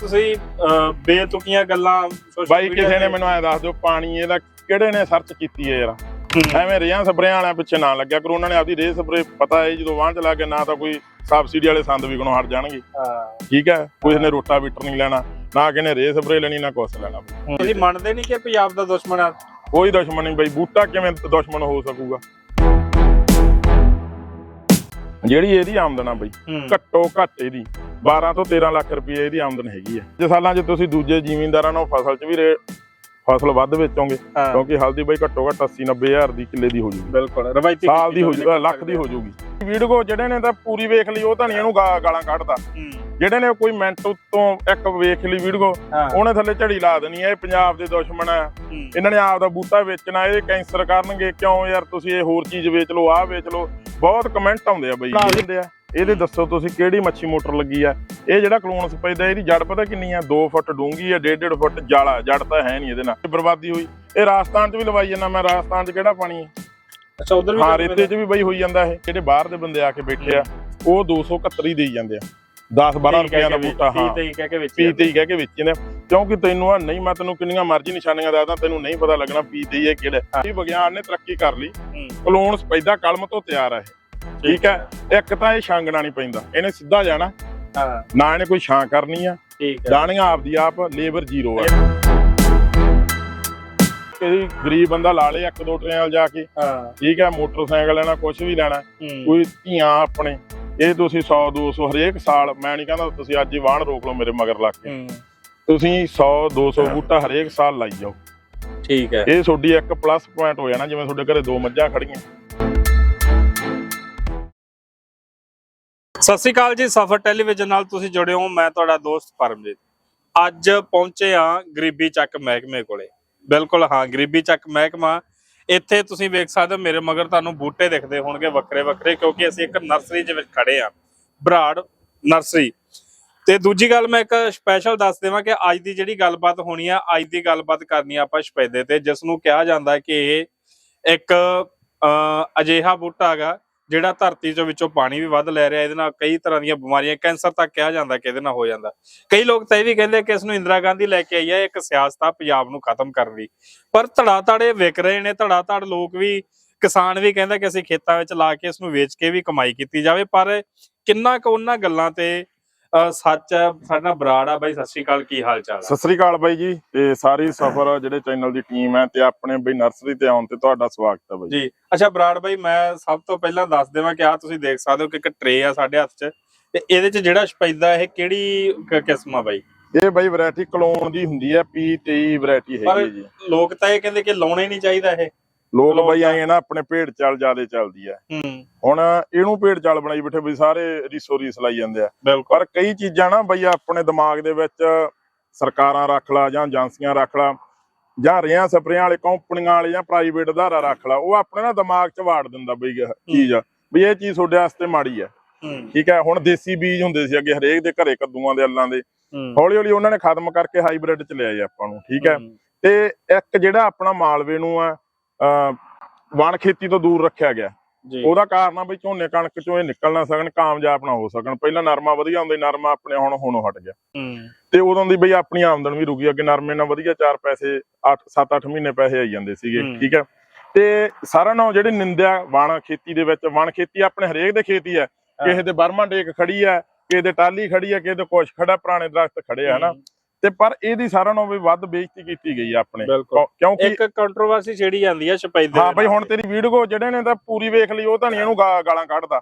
ਤੁਸੀਂ ਬੇਤੁਕੀਆਂ ਗੱਲਾਂ ਬਾਈ ਕਿਸੇ ਨੇ ਮੈਨੂੰ ਐ ਦੱਸ ਦਿਓ ਪਾਣੀ ਇਹਦਾ ਕਿਹੜੇ ਨੇ ਸਰਚ ਕੀਤੀ ਹੈ ਯਾਰ। ਐਵੇਂ ਰਿਆਂ ਸਪਰੇਆਂ ਵਾਲਿਆਂ ਪਿੱਛੇ ਨਾ ਲੱਗਿਆ ਕਰੋ ਉਹਨਾਂ ਨੇ ਆਪਦੀ ਰੇ ਸਪਰੇ ਪਤਾ ਹੈ ਜਦੋਂ ਵਾਹਣ ਚਲਾ ਕੇ ਨਾ ਤਾਂ ਕੋਈ ਸਬਸਿਡੀ ਵਾਲੇ ਸੰਦ ਵਿਕਣੋਂ ਹਟ ਜਾਣਗੇ। ਹਾਂ। ਠੀਕ ਹੈ? ਕੋਈ ਨੇ ਰੋਟਾਵੀਟਰ ਨਹੀਂ ਲੈਣਾ ਨਾ ਕਿਸੇ ਨੇ ਰੇ ਸਪਰੇ ਲੈਣੀ ਨਾ ਕੁਛ ਲੈਣਾ। ਤੁਸੀਂ ਮੰਨਦੇ ਨਹੀਂ ਕਿ ਪੰਜਾਬ ਦਾ ਦੁਸ਼ਮਣ ਆ? ਕੋਈ ਦੁਸ਼ਮਣ ਨਹੀਂ ਬਾਈ ਬੂਟਾ ਕਿਵੇਂ ਦੁਸ਼ਮਣ ਹੋ ਸਕੂਗਾ? ਜਿਹੜੀ ਇਹਦੀ ਆਮਦਨ ਆ ਬਾਈ। ਘੱਟੋ ਘੱਟ ਇਹਦੀ। 12 ਤੋਂ 13 ਲੱਖ ਰੁਪਏ ਇਹਦੀ ਆਮਦਨ ਹੈਗੀ ਹੈ ਜੇ ਸਾਲਾਂ 'ਚ ਤੁਸੀਂ ਦੂਜੇ ਜ਼ਿਮੀਂਦਾਰਾਂ ਨਾਲ ਫਸਲ 'ਚ ਵੀ ਰੇ ਫਸਲ ਵੱਧ ਵੇਚੋਗੇ ਕਿਉਂਕਿ ਹਲਦੀ ਬਾਈ ਘੱਟੋ ਘੱਟ 80 90 ਹਜ਼ਾਰ ਦੀ ਕਿੱਲੇ ਦੀ ਹੋ ਜੂਗੀ। ਬਿਲਕੁਲ ਰਵਾਇਤੀ ਸਾਲ ਦੀ ਹੋ ਜੂਗਾ ਲੱਖ ਦੀ ਹੋ ਜੂਗੀ। ਵੀਡੀਓ ਜਿਹੜੇ ਨੇ ਤਾਂ ਪੂਰੀ ਵੇਖ ਲਈ ਉਹ ਤਾਂ ਨਹੀਂ ਇਹਨੂੰ ਗਾਲਾਂ ਕੱਢਦਾ। ਜਿਹੜੇ ਨੇ ਕੋਈ ਮਿੰਟ ਉੱਤੋਂ ਇੱਕ ਵੇਖ ਲਈ ਵੀਡੀਓ ਉਹਨੇ ਥੱਲੇ ਝੜੀ ਲਾ ਦੇਣੀ ਹੈ ਇਹ ਪੰਜਾਬ ਦੇ ਦੁਸ਼ਮਣ ਆ। ਹੂੰ। ਇਹਨਾਂ ਨੇ ਆਪ ਦਾ ਬੂਟਾ ਵੇਚਣਾ ਇਹ ਕੈਂਸਰ ਕਰਨਗੇ। ਕਿਉਂ ਯਾਰ ਤੁਸੀਂ ਇਹ ਹੋਰ ਚੀਜ਼ ਵੇਚ ਲਓ ਆਹ ਵੇਚ ਲਓ। ਬਹੁਤ ਕਮੈਂਟ ਆਉਂਦੇ ਆ ਬਈ। ਦਿੰਦੇ ਆ। ਇਹਦੇ ਦੱਸੋ ਤੁਸੀਂ ਕਿਹੜੀ ਮੱਛੀ ਮੋਟਰ ਲੱਗੀ ਆ? ਇਹ ਜਿਹੜਾ ਕਲੋਨ ਸਪੈਦਾ ਇਹਦੀ ਜੜ ਪਤਾ ਕਿੰਨੀ ਆ? 2 ਫੁੱਟ ਡੂੰਗੀ ਆ 1.5 ਫੁੱਟ ਜਾਲਾ ਜੜ ਤਾਂ ਹੈ ਨਹੀਂ ਇਹਦੇ ਨਾਲ। ਬਰਬਾਦੀ ਹੋਈ। ਇਹ ਰਾਜਸਥਾਨ 'ਚ ਵੀ ਲਵਾਈ ਜਾਂਦਾ ਮੈਂ ਰਾਜਸਥਾਨ 'ਚ ਕਿਹੜਾ ਪਾਣੀ ਅੱਛਾ ਉਧਰ ਵੀ ਹਾਂ ਰੇਤੇ 'ਚ ਵੀ ਬਈ ਹੋਈ ਜਾਂਦਾ ਇਹ। ਜਿਹੜੇ ਬਾਹਰ ਦੇ ਬੰਦੇ ਆ ਕੇ ਬੈਠੇ ਆ ਉਹ 271 ਹੀ ਦੇਈ ਜਾਂਦੇ ਆ। 10 12 ਰੁਪਈਆਂ ਦਾ ਬੂਟਾ ਹਾਂ। ਤੇ ਹੀ ਕਹਿ ਕੇ ਵਿੱਚ ਪੀ ਤੇ ਹੀ ਕਹਿ ਕੇ ਵੇਚੀ ਆ। ਕਿਉਂਕਿ ਤੈਨੂੰ ਆ ਨਹੀਂ ਮੈਂ ਤੈਨੂੰ ਕਿੰਨੀਆਂ ਮਰਜ਼ੀ ਨਿਸ਼ਾਨੀਆਂ ਦੱਸਦਾ ਤੈਨੂੰ ਨਹੀਂ ਪਤਾ ਲੱਗਣਾ ਪੀ ਤੇ ਹੀ ਇਹ ਕਿਹੜਾ। ਇਹ ਵਿਗਿਆਨ ਨੇ ਤਰੱਕੀ ਕਰ ਲਈ। ਕਲੋਨ ਸਪੈਦਾ ਕਲਮ ਤੋਂ ਤਿਆਰ ਹੈ ਠੀਕ ਹੈ? ਇੱਕ ਤਾਂ ਇਹ ਛਾਂਗਣਾ ਨਹੀਂ ਪੈਂਦਾ। ਇਹਨੇ ਸਿੱਧਾ ਜਾਣਾ। ਹਾਂ। ਨਾ ਇਹਨੇ ਕੋਈ ਛਾਂ ਕਰਨੀ ਆ। ਠੀਕ ਹੈ। ਦਾਣੀਆਂ ਆਪਦੀ ਆਪ ਲੇਬਰ ਜ਼ੀਰੋ ਆ। ਕੋਈ ਗਰੀਬ ਬੰਦਾ ਲਾ ਲੇ ਇੱਕ ਦੋ ਟਰੇਲ ਜਾ ਕੇ। ਹਾਂ। ਠੀਕ ਹੈ? ਮੋਟਰਸਾਈਕਲ ਲੈਣਾ ਕੁਝ ਵੀ ਲੈਣਾ। ਕੋਈ ਧੀਆਂ ਆਪਣੇ। ਇਹ ਤੁਸੀਂ 100 200 ਹਰੇਕ ਸਾਲ ਮੈਂ ਨਹੀਂ ਕਹਿੰਦਾ ਤੁਸੀਂ ਅੱਜ ਹੀ ਵਾਹਣ ਰੋਕ ਲਓ ਮੇਰੇ ਮਗਰ ਲੱਗ ਕੇ। ਤੁਸੀਂ 100 200 ਬੂਟਾ ਹਰੇਕ ਸਾਲ ਲਾਈ ਜਾਓ। ਠੀਕ ਹੈ। ਇਹ ਤੁਹਾਡੀ ਇੱਕ ਪਲੱਸ ਪੁਆਇੰਟ ਹੋ ਜਾਣਾ ਜਿਵੇਂ ਤੁਹਾਡੇ ਘਰੇ ਦੋ ਮੱਝਾਂ ਖੜੀਆਂ ਸਤਿ ਸ਼੍ਰੀ ਅਕਾਲ ਜੀ ਸਫਰ ਟੈਲੀਵਿਜ਼ਨ ਨਾਲ ਤੁਸੀਂ ਜੁੜੇ ਹੋ ਮੈਂ ਤੁਹਾਡਾ ਦੋਸਤ ਪਰਮਜੀਤ। ਅੱਜ ਪਹੁੰਚੇ ਆ ਗਰੀਬੀ ਚੱਕ ਮਹਿਕਮੇ ਕੋਲੇ। ਬਿਲਕੁਲ ਹਾਂ ਗਰੀਬੀ ਚੱਕ ਮਹਿਕਮਾ। ਇੱਥੇ ਤੁਸੀਂ ਵੇਖ ਸਕਦੇ ਹੋ ਮੇਰੇ ਮਗਰ ਤੁਹਾਨੂੰ ਬੂਟੇ ਦਿਖਦੇ ਹੋਣਗੇ ਵੱਖਰੇ ਵੱਖਰੇ ਕਿਉਂਕਿ ਅਸੀਂ ਇੱਕ ਨਰਸਰੀ ਦੇ ਵਿੱਚ ਖੜੇ ਆ ਬਰਾੜ ਨਰਸਰੀ। ਤੇ ਦੂਜੀ ਗੱਲ ਮੈਂ ਇੱਕ ਸਪੈਸ਼ਲ ਦੱਸ ਦੇਵਾਂ ਕਿ ਅੱਜ ਦੀ ਜਿਹੜੀ ਗੱਲਬਾਤ ਹੋਣੀ ਆ ਅੱਜ ਦੀ ਗੱਲਬਾਤ ਕਰਨੀ ਆਪਾਂ ਸਪੈਦੇ ਤੇ ਜਿਸ ਨੂੰ ਕਿਹਾ ਜਾਂਦਾ ਕਿ ਇਹ ਇੱਕ ਅਹ, ਅਜਿਹਾ ਬੂਟਾ ਹੈਗਾ ਜਿਹੜਾ ਧਰਤੀ ਚੋਂ ਵਿੱਚੋਂ ਪਾਣੀ ਵੀ ਵੱਧ ਲੈ ਰਿਹਾ, ਇਹਦੇ ਨਾਲ ਕਈ ਤਰ੍ਹਾਂ ਦੀਆਂ ਬਿਮਾਰੀਆਂ, ਕੈਂਸਰ ਤੱਕ ਕਿਹਾ ਜਾਂਦਾ ਕਿ ਇਹਦੇ ਨਾਲ ਹੋ ਜਾਂਦਾ। ਕਈ ਲੋਕ ਤਾਂ ਇਹ ਵੀ ਕਹਿੰਦੇ ਕਿ ਇਸ ਨੂੰ ਇੰਦਰਾ ਗਾਂਧੀ ਲੈ ਕੇ ਆਈ ਹੈ ਇੱਕ ਸਿਆਸਤ ਆ ਪੰਜਾਬ ਨੂੰ ਖਤਮ ਕਰਨ ਦੀ। ਪਰ ਧੜਾ ਧੜੇ ਵਿਕ ਰਹੇ ਨੇ ਧੜਾ ਧੜ ਲੋਕ ਵੀ, ਕਿਸਾਨ ਵੀ ਕਹਿੰਦਾ ਕਿ ਅਸੀਂ ਖੇਤਾਂ ਵਿੱਚ ਲਾ ਕੇ ਇਸ ਨੂੰ ਵੇਚ ਕੇ ਵੀ ਕਮਾਈ ਕੀਤੀ ਜਾਵੇ, ਪਰ ਕਿੰਨਾ ਕੁ ਉਹਨਾਂ ਗੱਲਾਂ ਤੇ ਸੱਚ ਹੈ ਸਾਡਾ ਬਰਾੜ ਆ ਬਾਈ ਸਤਿ ਸ਼੍ਰੀ ਅਕਾਲ ਕੀ ਹਾਲ ਚਾਲ ਸਤਿ ਸ੍ਰੀ ਅਕਾਲ ਬਾਈ ਜੀ ਤੇ ਸਾਰੀ ਸਫਰ ਜਿਹੜੇ ਚੈਨਲ ਦੀ ਟੀਮ ਹੈ ਤੇ ਆਪਣੇ ਬਈ ਨਰਸਰੀ ਤੇ ਆਉਣ ਤੇ ਤੁਹਾਡਾ ਸਵਾਗਤ ਹੈ ਬਾਈ। ਜੀ ਅੱਛਾ ਬਰਾੜ ਬਾਈ ਮੈਂ ਸਭ ਤੋਂ ਪਹਿਲਾਂ ਦੱਸ ਦੇਵਾਂ ਕਿ ਆ ਤੁਸੀਂ ਦੇਖ ਸਕਦੇ ਹੋ ਕਿ ਇੱਕ ਟਰੇ ਆ ਸਾਡੇ ਹੱਥ 'ਚ ਤੇ ਇਹਦੇ 'ਚ ਜਿਹੜਾ ਸਪੈਦਾ ਇਹ ਕਿਹੜੀ ਕ- ਕਿਸਮ ਆ ਬਾਈ? ਇਹ ਬਾਈ ਵੈਰਾਈਟੀ ਕਲੋਨ ਦੀ ਹੁੰਦੀ ਹੈ P23 ਵੈਰਾਈਟੀ ਪਰ ਹੈਗੀ ਹੈ ਜੀ। ਲੋਕ ਤਾਂ ਇਹ ਕਹਿੰਦੇ ਕਿ ਲਾਉਣਾ ਹੀ ਨਹੀਂ ਚਾਹੀਦਾ ਇਹ। ਲੋਕ ਬਾਈ ਆਏ ਨਾ ਆਪਣੇ ਭੇਡ ਚਾਲ ਜਿਆਦੇ ਚੱਲਦੀ ਹੂੰ। ਹੁਣ ਇਹਨੂੰ ਭੇਡ ਚਾਲ ਬਣਾਈ ਬੈਠੇ ਵੀ ਸਾਰੇ ਰੀਸੋ ਰੀਸ ਲਾਈ ਜਾਂਦੇ ਆ। ਪਰ ਕਈ ਚੀਜ਼ਾਂ ਨਾ ਬਈ ਆਪਣੇ ਦਿਮਾਗ ਦੇ ਵਿੱਚ ਸਰਕਾਰਾਂ ਰੱਖ ਲਾ ਜਾਂ ਏਜੰਸੀਆਂ ਰੱਖ ਲਾ ਜਾਂ ਰਿਆਂ ਸਪਰੇਆਂ ਵਾਲੇ ਕੰਪਨੀਆਂ ਵਾਲੇ ਜਾਂ ਪ੍ਰਾਈਵੇਟ ਅਦਾਰਾ ਰੱਖ ਲਾ ਉਹ ਆਪਣੇ ਨਾ ਦਿਮਾਗ 'ਚ ਵਾੜ ਦਿੰਦਾ ਬਈ ਚੀਜ਼। ਵੀ ਇਹ ਚੀਜ਼ ਤੁਹਾਡੇ ਵਾਸਤੇ ਮਾੜੀ ਹੂੰ। ਠੀਕ ਹੈ ਹੁਣ ਦੇਸੀ ਬੀਜ ਹੁੰਦੇ ਸੀ ਅੱਗੇ ਹਰੇਕ ਦੇ ਘਰੇ ਕੱਦੂਆਂ ਦੇ ਅੱਲਾਂ ਦੇ। ਹੌਲੀ ਹੌਲੀ ਉਹਨਾਂ ਨੇ ਖਤਮ ਕਰਕੇ ਹਾਈਬ੍ਰਿਡ 'ਚ ਲਿਆਏ ਆਪਾਂ ਨੂੰ ਠੀਕ ਹੈ। ਤੇ ਇੱਕ ਜਿਹੜਾ ਆਪਣਾ ਮਾਲਵੇ ਨੂੰ ਆ ਵਣ ਖੇਤੀ ਤੋਂ ਦੂਰ ਰੱਖਿਆ ਗਿਆ। ਉਹਦਾ ਕਾਰਨ ਆ ਬਈ ਝੋਨੇ ਕਣਕ ਚੋਂ ਇਹ ਨਿਕਲ ਨਾ ਸਕਣ ਕਾਮਯਾਬ ਨਾ ਹੋ ਸਕਣ। ਪਹਿਲਾਂ ਨਰਮਾ ਵਧੀਆ ਹੁੰਦਾ ਨਰਮਾ ਆਪਣੇ ਹੁਣ ਹੁਣੋਂ ਹਟ ਗਿਆ। ਤੇ ਉਦੋਂ ਦੀ ਬਈ ਆਪਣੀ ਆਮਦਨ ਵੀ ਰੁਕੀ ਅੱਗੇ ਨਰਮੇ ਨਾਲ ਵਧੀਆ 4 ਪੈਸੇ 8 7-8 ਮਹੀਨੇ ਪੈਸੇ ਆਈ ਜਾਂਦੇ ਸੀਗੇ। ਠੀਕ ਹੈ। ਤੇ ਸਾਰਾ ਨਾਲੋਂ ਜਿਹੜੀ ਨਿੰਦਿਆ ਵਣ ਖੇਤੀ ਦੇ ਵਿੱਚ ਵਣ ਖੇਤੀ ਆਪਣੇ ਹਰੇਕ ਦੇ ਖੇਤੀ ਹੈ। ਕਿਸੇ ਦੇ ਬਰਮਾ ਡੇਕ ਖੜੀ ਹੈ ਕਿਸੇ ਦੇ ਟਾਲੀ ਖੜੀ ਹੈ ਕਿਸੇ ਦੇ ਕੁਛ ਖੜਾ ਪੁਰਾਣੇ ਦਰਖਤ ਖੜੇ ਆ ਹਨਾ। ਤੇ ਪਰ ਇਹਦੀ ਸਾਰਾ ਨਾਲੋਂ ਵੀ ਵੱਧ ਬੇਇੱਜ਼ਤੀ ਕੀਤੀ ਗਈ ਆ ਆਪਣੇ। ਕਿਉਂਕਿ ਇੱਕ ਕੰਟਰੋਵਰਸੀ ਛੇੜੀ ਜਾਂਦੀ ਆ ਸਪੈਦੇ ਹਾਂ ਬਈ ਹੁਣ ਤੇਰੀ ਵੀਡੀਓ ਜਿਹੜੇ ਨੇ ਤਾਂ ਪੂਰੀ ਵੇਖ ਲਈ ਉਹ ਤਾਂ ਨਹੀਂ ਇਹਨੂੰ ਗਾਲਾਂ ਕੱਢਦਾ।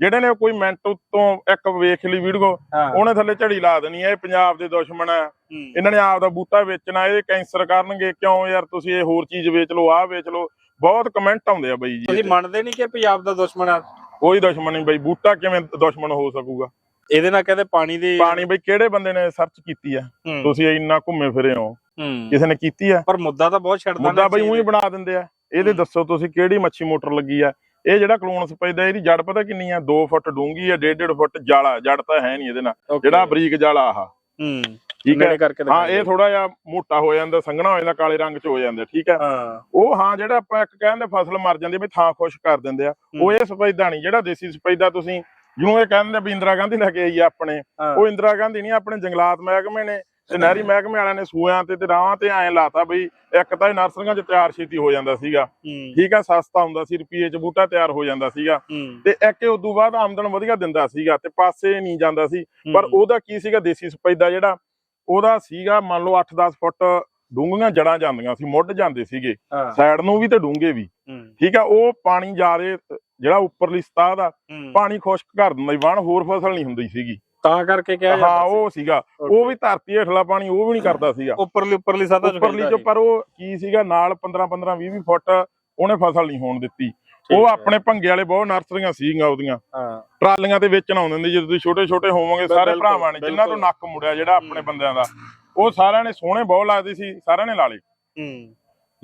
ਜਿਹੜੇ ਨੇ ਕੋਈ ਮਿੰਟ ਉੱਤੋਂ ਇੱਕ ਵੇਖ ਲਈ ਵੀਡੀਓ ਉਹਨੇ ਥੱਲੇ ਝੜੀ ਲਾ ਦੇਣੀ ਹੈ ਇਹ ਪੰਜਾਬ ਦੇ ਦੁਸ਼ਮਣ ਹੂੰ, ਇਹਨਾਂ ਨੇ ਆਪ ਦਾ ਬੂਟਾ ਵੇਚਣਾ ਇਹ ਕੈਂਸਰ ਕਰਨਗੇ। ਕਿਉਂ ਯਾਰ ਤੁਸੀਂ ਇਹ ਹੋਰ ਚੀਜ਼ ਵੇਚ ਲਓ ਆਹ ਵੇਚ ਲਓ। ਬਹੁਤ ਕਮੈਂਟ ਆਉਂਦੇ ਆ ਬਈ ਜੀ ਤੁਸੀਂ। ਮੰਨਦੇ ਨਹੀਂ ਕਿ ਪੰਜਾਬ ਦਾ ਦੁਸ਼ਮਣ ਆ? ਕੋਈ ਦੁਸ਼ਮਣ ਨਹੀਂ ਬਈ ਬੂਟਾ ਕਿਵੇਂ ਦੁਸ਼ਮਣ ਹੋ ਸਕੂਗਾ? ਇਹਦੇ ਨਾਲ ਕਹਿੰਦੇ ਪਾਣੀ ਦੀ ਪਾਣੀ ਬਈ ਕਿਹੜੇ ਬੰਦੇ ਨੇ ਸਰਚ ਕੀਤੀ ਆ? ਤੁਸੀਂ ਇੰਨਾ ਘੁੰਮੇ ਫਿਰੇ ਹੋ। ਕਿਸੇ ਨੇ ਕੀਤੀ ਆ? ਪਰ ਮੁੱਦਾ ਤਾਂ ਬਹੁਤ ਛੱਡਦਾ ਮੁੱਦਾ ਬਈ ਉਹੀ ਬਣਾ ਦਿੰਦੇ ਆ। ਇਹਦੇ। ਦੱਸੋ ਤੁਸੀਂ ਕਿਹੜੀ ਮੱਛੀ ਮੋਟਰ ਲੱਗੀ ਆ? ਇਹ ਜਿਹੜਾ ਕਲੋਨ ਸਪੈਦਾ ਇਹਦੀ ਜੜ ਪਤਾ ਕਿੰਨੀ ਆ? 2 ਫੁੱਟ ਡੂੰਗੀ ਆ 1.5 ਫੁੱਟ ਜਾਲਾ ਜੜ ਤਾਂ ਹੈ ਨਹੀਂ ਇਹਦੇ ਨਾਲ। ਜਿਹੜਾ ਬਰੀਕ ਜਾਲਾ ਆਹ। ਹੂੰ। ਠੀਕ ਹੈ ਹਾਂ ਇਹ ਥੋੜਾ ਜਿਹਾ ਮੋਟਾ ਹੋ ਜਾਂਦਾ ਸੰਘਣਾ ਹੋ ਜਾਂਦਾ ਕਾਲੇ ਰੰਗ ਚ ਹੋ ਜਾਂਦਾ ਠੀਕ ਹੈ। ਉਹ ਹਾਂ ਜਿਹੜਾ ਆਪਾਂ ਇੱਕ ਕਹਿੰਦੇ ਫਸਲ ਮਰ ਜਾਂਦੀ ਵੀ ਥਾਂ ਖੁਸ਼ ਕਰ ਦਿੰਦੇ ਆ। ਉਹ ਇਹ ਸਫੈਦਾ ਨਹੀਂ ਜਿਹੜਾ ਦੇਸੀ ਸਫੈਦਾ ਤੁਸੀਂ ਜਿਹਨੂੰ ਇਹ ਕਹਿੰਦੇ ਵੀ ਇੰਦਰਾ ਗਾਂਧੀ ਲੈ ਕੇ ਆਈ ਆ ਆਪਣੇ। ਉਹ ਇੰਦਰਾ ਗਾਂਧੀ ਨਹੀਂ ਆਪਣੇ ਜੰਗਲਾਤ ਮਹਿਕਮੇ ਨੇ ਤੇ ਨਹਿਰੀ ਮਹਿਕਮੇ ਵਾਲਿਆਂ ਨੇ ਸੂਆਂ ਤੇ ਤੇ ਰਾਹਾਂ ਤੇ ਐਂ ਲਾਤਾ ਬਈ ਇੱਕ ਤਾਂ ਨਰਸਰੀਆਂ 'ਚ ਤਿਆਰ ਛੇਤੀ ਹੋ ਜਾਂਦਾ ਸੀਗਾ। ਠੀਕ ਆ ਸਸਤਾ ਹੁੰਦਾ ਸੀ ਰੁਪਈਏ 'ਚ ਬੂਟਾ ਤਿਆਰ ਹੋ ਜਾਂਦਾ ਸੀਗਾ। ਤੇ ਇੱਕ ਉਦੋਂ ਬਾਅਦ ਆਮਦਨ ਵਧੀਆ ਦਿੰਦਾ ਸੀਗਾ ਤੇ ਪਾਸੇ ਨਹੀਂ ਜਾਂਦਾ ਸੀ। ਪਰ ਉਹਦਾ ਕੀ ਸੀਗਾ ਦੇਸੀ ਸਪੈਦਾ ਜਿਹੜਾ ਉਹਦਾ ਸੀਗਾ ਮੰਨ ਲਓ 8-10 ਫੁੱਟ ਡੂੰਘੀਆਂ ਜੜਾਂ ਜਾਂਦੀਆਂ ਸੀ ਮੁੱਢ ਜਾਂਦੇ ਸੀਗੇ। ਸਾਈਡ ਨੂੰ ਵੀ ਤੇ ਡੂੰਘੇ ਵੀ। ਠੀਕ ਆ ਉਹ ਪਾਣੀ ਜਾਰੇ ਜਿਹੜਾ ਉੱਪਰਲੀ ਸਤਹ ਦਾ ਪਾਣੀ ਖੁਸ਼ਕ ਕਰ ਦਿੰਦਾ ਸੀ ਵਾਣ ਹੋਰ ਫਸਲ ਨਹੀਂ ਹੁੰਦੀ ਸੀਗੀ। ਤਾਂ ਕਰਕੇ ਕਿਹਾ ਹਾਂ ਉਹ ਸੀਗਾ। ਉਹ ਵੀ ਧਰਤੀ ਹੇਠਲਾ ਪਾਣੀ ਉਹ ਵੀ ਨਹੀਂ ਕਰਦਾ ਸੀਗਾ। ਉੱਪਰਲੀ ਉੱਪਰਲੀ ਸਤ੍ਹਾ ਚ ਉੱਪਰਲੀ ਸੀ। ਪਰ ਉਹ ਕੀ ਸੀਗਾ ਨਾਲ 15 15 20 20 ਫੁੱਟ ਉਹਨੇ ਫਸਲ ਨਹੀਂ ਹੋਣ ਦਿੱਤੀ। ਉਹ। ਆਪਣੇ ਭੰਗੇ ਵਾਲੇ ਬਹੁਤ ਨਰਸਰੀਆਂ ਸੀਗੀਆਂ ਉਹਦੀਆਂ। ਹਾਂ। ਟਰਾਲੀਆਂ ਤੇ ਵੇਚਣ ਆਉਂਦੇ ਹੁੰਦੇ ਜਦੋਂ ਤੁਸੀਂ ਛੋਟੇ ਛੋਟੇ ਹੋਵੋਗੇ ਸਾਰੇ ਭਰਾਵਾਂ ਨੇ ਜਿਨ੍ਹਾਂ ਤੋਂ। ਨੱਕ ਮੁੜਿਆ ਜਿਹੜਾ ਆਪਣੇ ਬੰਦਿਆਂ ਦਾ। ਉਹ ਸਾਰਿਆਂ ਨੇ ਸੋਹਣੇ ਬਹੁਤ ਲੱਗਦੇ ਸੀ ਸਾਰਿਆਂ ਨੇ ਲਾ ਲਏ। ਹੂੰ।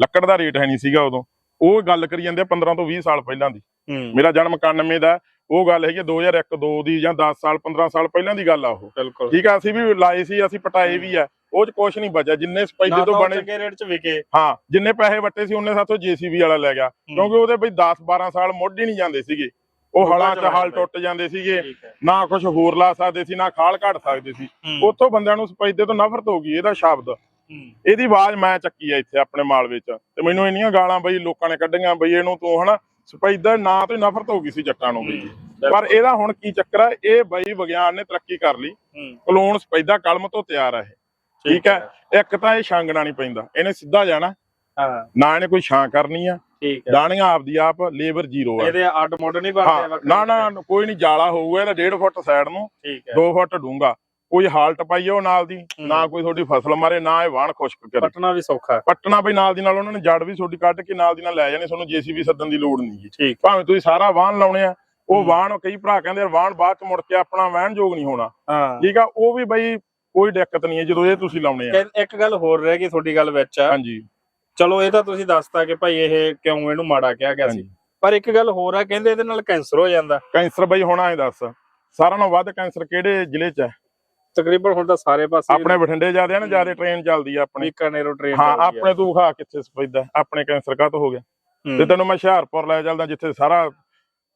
ਲੱਕੜ ਦਾ ਰੇਟ ਹੈ ਨਹੀਂ ਸੀਗਾ ਉਦੋਂ। ਉਹ ਗੱਲ ਕਰੀ ਜਾਂਦੇ ਆ 15 ਤੋਂ 20 ਸਾਲ ਪਹਿਲਾਂ ਦੀ। ਮੇਰਾ ਜਨਮ 91 ਦਾ ਉਹ ਗੱਲ ਹੈਗੀ ਆ 2001 2 ਦੀ ਜਾਂ 10 ਸਾਲ 15 ਸਾਲ ਪਹਿਲਾਂ ਦੀ ਗੱਲ ਆ ਉਹ। ਬਿਲਕੁਲ। ਠੀਕ ਆ ਅਸੀਂ ਵੀ ਲਾਏ ਸੀ ਅਸੀਂ ਪਟਾਏ ਵੀ ਆ। ਉਹ ਚ ਕੁਛ ਨਹੀਂ ਬਚਿਆ। ਜਿੰਨੇ ਨਾ ਸਪੈਦੇ ਤਾਂ ਬਣੇ ਚੰਗੇ ਰੇਟ ਚ ਵਿਕੇ। ਹਾਂ ਜਿੰਨੇ ਪੈਸੇ ਵੱਟੇ ਸੀ ਉਹਨੇ ਸਾਥੋਂ ਜੀਸੀਬੀ ਵਾਲਾ ਲੈ ਗਿਆ। ਕਿਉਂਕਿ ਉਹਦੇ ਬਈ 10 12 ਸਾਲ ਮੁੱਢ ਹੀ ਨਹੀਂ ਜਾਂਦੇ ਸੀਗੇ। ਉਹ ਹਲਾਂ ਚ ਹਲ। ਟੁੱਟ ਜਾਂਦੇ ਸੀਗੇ। ਨਾ ਕੁਝ ਹੋਰ ਲਾ ਸਕਦੇ ਸੀ ਨਾ ਖਾਲ ਘੜ ਸਕਦੇ ਸੀ। ਉੱਥੋਂ ਬੰਦਿਆਂ ਨੂੰ ਸਪੈਦੇ ਤੋਂ ਨਫ਼ਰਤ ਹੋ ਗਈ ਇਹਦਾ ਸ਼ਬਦ। ਇਹਦੀ ਆਵਾਜ਼ ਮੈਂ ਚੱਕੀ ਆ ਇੱਥੇ ਆਪਣੇ ਮਾਲ ਵਿੱਚ। ਤੇ ਮੈਨੂੰ ਇੰਨੀਆਂ ਗਾਲਾਂ ਬਈ ਲੋਕਾਂ ਨੇ ਕੱਢੀਆਂ ਬਈ ਇਹਨੂੰ ਤੂੰ ਹਨਾ ਸਪੈਦਾ ਨਾਂ ਤੋਂ ਹੀ ਨਫ਼ਰਤ ਹੋ ਗਈ ਸੀ ਜੱਟਾਂ ਨੂੰ ਪਰ ਇਹਦਾ ਹੁਣ ਕੀ ਚੱਕਰ ਆ ਇਹ ਬਈ ਵਿਗਿਆਨ ਨੇ ਤਰੱਕੀ ਕਰ ਲਈ। ਹੂੰ। ਕਲੋਨ ਸਪੈਦਾ ਕਲਮ ਤੋਂ ਤਿਆਰ ਆ ਇਹ। ਠੀਕ ਹੈ? ਇੱਕ ਤਾਂ ਇਹ ਛਾਂਗਣਾ ਨਹੀਂ ਪੈਂਦਾ। ਇਹਨੇ ਸਿੱਧਾ ਜਾਣਾ। ਹਾਂ। ਨਾ ਇਹਨੇ ਕੋਈ ਛਾਂ ਕਰਨੀ ਆ। ਠੀਕ ਹੈ। ਦਾਣੀਆਂ ਆਪਦੀ ਆਪ ਲੇਬਰ ਜ਼ੀਰੋ ਆ। ਇਹਦੇ ਅੱਡ ਮੁੱਢ ਨਹੀਂ ਬਣਦੇ ਹਾਂ? ਨਾ ਨਾ ਕੋਈ ਨਹੀਂ ਜਾਲਾ ਹੋਊਗਾ ਇਹਦਾ 1.5 ਫੁੱਟ ਸਾਈਡ ਨੂੰ। ਠੀਕ ਹੈ। 2 ਫੁੱਟ ਡੂੰਗਾ ਕੋਈ ਹਾਲਟ ਪਾਈਏ ਉਹ ਨਾਲ ਦੀ ਨਾ ਕੋਈ ਤੁਹਾਡੀ ਫਸਲ ਮਾਰੇ ਨਾ ਇਹ ਵਾਣ ਖੁਸ਼ਕ ਕਰੇ। ਪਟਣਾ ਵੀ ਸੌਖਾ ਹੈ। ਪੱਟਣਾ ਬਈ ਨਾਲ ਦੀ ਨਾਲ ਉਹਨਾਂ ਨੇ ਜੜ ਵੀ ਤੁਹਾਡੀ ਕੱਢ ਕੇ ਨਾਲ ਦੀ ਨਾਲ ਲੈ ਜਾਣੇ ਤੁਹਾਨੂੰ ਜੀਸੀਬੀ ਸੱਦਣ ਦੀ ਲੋੜ ਨਹੀਂ ਜੀ ਠੀਕ। ਭਾਵੇਂ ਤੁਸੀਂ ਸਾਰਾ ਵਾਹਣ ਲਾਉਣੇ ਆ ਉਹ ਹੂੰ। ਵਾਹਣ ਕਈ ਭਰਾ ਕਹਿੰਦੇ ਵਾਹਣ ਬਾਅਦ ਚ ਮੁੜ ਕੇ ਆਪਣਾ ਵਹਿਣ ਯੋਗ ਨਹੀਂ ਹੋਣਾ। ਹਾਂ। ਠੀਕ ਆ ਉਹ ਵੀ ਬਈ ਕੋਈ ਦਿੱਕਤ ਨਹੀਂ ਹੈ ਜਦੋਂ ਇਹ ਤੁਸੀਂ ਲਾਉਣੇ ਆ। ਇੱਕ- ਗੱਲ ਹੋਰ ਰਹਿ ਗਈ ਤੁਹਾਡੀ ਗੱਲ ਵਿੱਚ। ਆ ਹਾਂਜੀ। ਚਲੋ ਇਹ ਤਾਂ ਤੁਸੀਂ ਦੱਸਤਾ ਕਿ ਭਾਈ ਇਹ ਕਿਉਂ ਇਹਨੂੰ ਮਾੜਾ ਕਿਹਾ ਗਿਆ ਸੀ। ਪਰ ਇੱਕ ਗੱਲ ਹੋਰ ਆ ਕਹਿੰਦੇ ਇਹਦੇ ਨਾਲ ਕੈਂਸਰ ਹੋ ਜਾਂਦਾ। ਕੈਂਸਰ ਬਈ ਹੋਣਾ ਇਹ ਦੱਸ। ਸਾਰਿਆਂ ਨਾਲੋਂ ਵੱਧ ਕੈਂਸਰ ਕਿਹੜੇ ਜ਼ਿਲ੍ਹੇ 'ਚ ਹੈ? ਤਕਰੀਬਨ ਹੁਣ ਤਾਂ ਸਾਰੇ ਪਾਸੇ ਆਪਣੇ ਬਠਿੰਡੇ ਜਿਆਦੇ ਆ ਨਾ ਜਿਆਦੇ ਟ੍ਰੇਨ ਚੱਲਦੀ ਆ ਆਪਣੇ। ਬੀਕਾਨੇਰੋਂ ਟ੍ਰੇਨ ਹਾਂ ਆਪਣੇ ਤੂੰ ਖਾ ਕਿੱਥੇ ਸਪੈਦਾ ਆਪਣੇ ਕੈਂਸਰ ਤੋਂ ਹੋ ਗਿਆ? ਤੇ ਤੈਨੂੰ ਮੈਂ ਹੁਸ਼ਿਆਰਪੁਰ ਲੈ ਚੱਲਦਾ ਜਿੱਥੇ ਸਾਰਾ